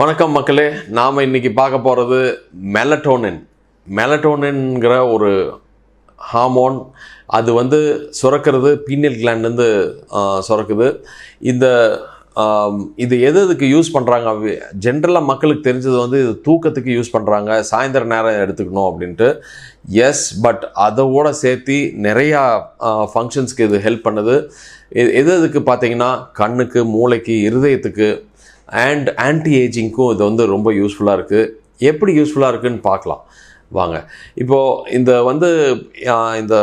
வணக்கம் மக்களே நாம் இன்னைக்கு பார்க்க போகிறது மெலட்டோனின் மெலட்டோனின்ங்கிற ஒரு ஹார்மோன் அது வந்து சுரக்கிறது பீனியல் கிளாண்ட்லேருந்து சுரக்குது. இந்த இது எது எதுக்கு யூஸ் பண்ணுறாங்க ஜென்ரலாக மக்களுக்கு தெரிஞ்சது வந்து இது தூக்கத்துக்கு யூஸ் பண்ணுறாங்க சாயந்தர நேரம் எடுத்துக்கணும் அப்படின்ட்டு. எஸ் பட் அதோட சேர்த்து நிறையா ஃபங்க்ஷன்ஸ்க்கு இது ஹெல்ப் பண்ணுது. எது எதுக்கு பார்த்தீங்கன்னா கண்ணுக்கு மூளைக்கு இருதயத்துக்கு அண்ட் ஆன்டி ஏஜிங்க்கும் இது வந்து ரொம்ப யூஸ்ஃபுல்லாக இருக்குது எப்படி யூஸ்ஃபுல்லாக இருக்குன்னு பார்க்கலாம். வாங்க. இப்போது இந்த வந்து இந்த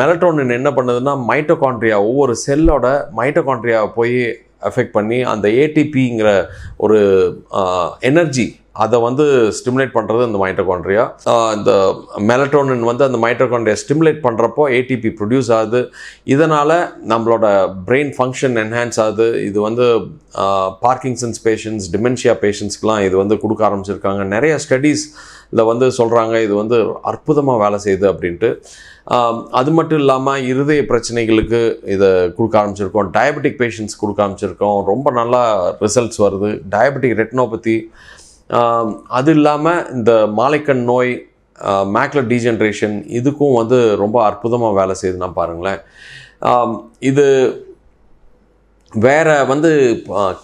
மெலட்டோனின் என்ன பண்ணுதுன்னா மைட்டோகான்ட்ரியா ஒவ்வொரு செல்லோட மைட்டோகாண்ட்ரியா போய் அஃபெக்ட் பண்ணி அந்த ஏடிபிங்கிற ஒரு எனர்ஜி அதை வந்து ஸ்டிமுலேட் பண்ணுறது இந்த மைட்டோகாண்ட்ரியா இந்த மெலட்டோனின் வந்து அந்த மைட்டோகாண்ட்ரியா ஸ்டிமுலேட் பண்ணுறப்போ ஏடிபி ப்ரொடியூஸ் ஆகுது. இதனால் நம்மளோட பிரெயின் ஃபங்க்ஷன் என்ஹான்ஸ் ஆகுது. இது வந்து பார்க்கிங்சன்ஸ் பேஷண்ட்ஸ் டிமென்ஷியா பேஷண்ட்ஸ்க்கெலாம் இது வந்து கொடுக்க ஆரம்பிச்சிருக்காங்க. நிறைய ஸ்டடீஸில் வந்து சொல்கிறாங்க இது வந்து அற்புதமாக வேலை செய்யுது அப்படின்ட்டு. அது மட்டும் இல்லாமல் இருதய பிரச்சனைகளுக்கு இதை கொடுக்க ஆரம்பிச்சிருக்கோம். டயபெட்டிக் பேஷண்ட்ஸ் கொடுக்க ஆரம்பிச்சிருக்கோம். ரொம்ப நல்லா ரிசல்ட்ஸ் வருது. டயபெட்டிக் ரெட்டினோபதி அது இல்லாமல் இந்த மாலைக்கண் நோய் மேக்லர் டீஜென்ரேஷன் இதுக்கும் வந்து ரொம்ப அற்புதமாக வேலை செய்யுதுன்னா பாருங்களேன். இது வேற வந்து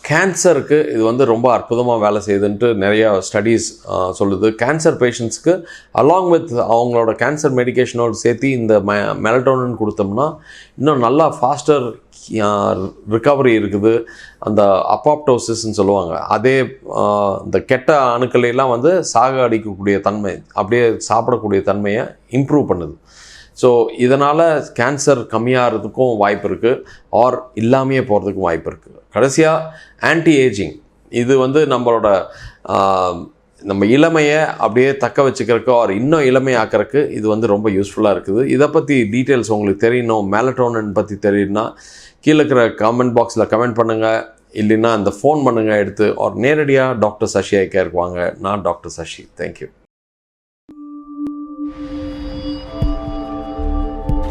கேன்சருக்கு இது வந்து ரொம்ப அற்புதமாக வேலை செய்யுதுன்ட்டு நிறையா ஸ்டடீஸ் சொல்லுது. கேன்சர் பேஷண்ட்ஸ்க்கு அலாங் வித் அவங்களோட கேன்சர் மெடிகேஷனோடு சேர்த்து இந்த மெ மெலட்டோனின் கொடுத்தோம்னா இன்னும் நல்லா ஃபாஸ்டர் ரிகவரி இருக்குது. அந்த அப்பாப்டோசிஸ்ன்னு சொல்லுவாங்க. அதே இந்த கெட்ட அணுக்களையெல்லாம் வந்து சாக அடிக்கக்கூடிய தன்மை அப்படியே சாப்பிடக்கூடிய தன்மையை இம்ப்ரூவ் பண்ணுது. ஸோ இதனால் கேன்சர் கம்மியாகிறதுக்கும் வாய்ப்பு இருக்குது ஆர் இல்லாமையே போகிறதுக்கும் வாய்ப்பு இருக்குது கடைசியாக ஆன்டி ஏஜிங் இது வந்து நம்மளோட நம்ம இளமையை அப்படியே தக்க வச்சுக்கிறதுக்கு ஆர் இன்னும் இளமையாக்கிறதுக்கு இது வந்து ரொம்ப யூஸ்ஃபுல்லாக இருக்குது. இதை பற்றி டீட்டெயில்ஸ் உங்களுக்கு தெரியணும். மேலட்டோனன் பற்றி தெரியும்னா கீழே இருக்கிற கமெண்ட் பாக்ஸில் கமெண்ட் பண்ணுங்கள் இல்லைன்னா அந்த ஃபோன் பண்ணுங்கள் எடுத்து. ஆர் நேரடியாக டாக்டர் சஷி ஐக்கியா இருக்குவாங்க நான் டாக்டர் சஷி தேங்க்யூ